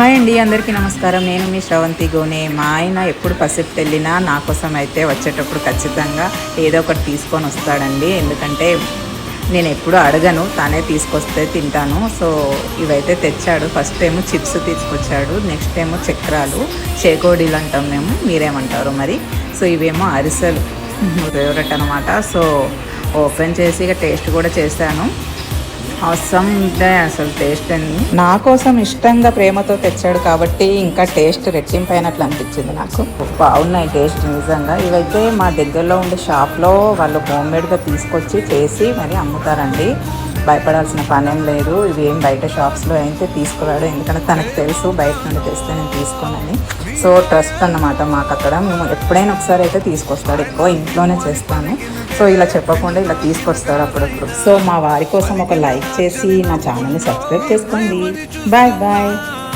Hi అండి అందరికీ నమస్కారం. నేను మీ శ్రవంతి గోనే. మా ఆయన ఎప్పుడు పసిఫిక్ వెళ్ళినా నా కోసం అయితే వచ్చేటప్పుడు ఖచ్చితంగా ఏదో ఒకటి తీసుకొని వస్తాడండి. ఎందుకంటే నేను ఎప్పుడు అడగను తానే తీసుకొస్తే తింటాను. సో ఇవైతే తెచ్చాడు. ఫస్ట్ ఏమో చిప్స్ తీసుకొచ్చాడు నెక్స్ట్ ఏమో చక్రాలు చేకోడీలు అంటాం మేము మీరేమంటారు మరి. సో ఇవేమో అరిసెలు ఫేవరెట్ అనమాట సో ఓపెన్ చేసి ఇక టేస్ట్ కూడా చేశాను. అవసరం ఉంటే అసలు టేస్ట్ అని నా కోసం ఇష్టంగా ప్రేమతో తెచ్చాడు కాబట్టి ఇంకా టేస్ట్ రెట్టింపైనట్లు అనిపించింది నాకు. బాగున్నాయి టేస్ట్ నిజంగా. ఇవైతే మా దగ్గరలో ఉండే షాప్లో వాళ్ళు హోమ్ మేడ్గా తీసుకొచ్చి చేసి మరి అమ్ముతారండి. భయపడాల్సిన పనేం లేదు. ఇవి ఏం బయట షాప్స్లో అయితే తీసుకురాడు. ఎందుకంటే తనకు తెలుసు బయట నుండి తెస్తే నేను తీసుకోనని. సో ట్రస్ట్ అన్నమాట మాకు అక్కడ. మేము ఎప్పుడైనా ఒకసారి అయితే తీసుకొస్తాడు. ఎక్కువ ఇంట్లోనే చేస్తాను. సో ఇలా చెప్పకుండా ఇలా తీసుకొస్తాడు అప్పుడప్పుడు. సో మా వారి కోసం ఒక లైక్ చేసి నా ఛానల్ని సబ్స్క్రైబ్ చేసుకోండి. Bye bye.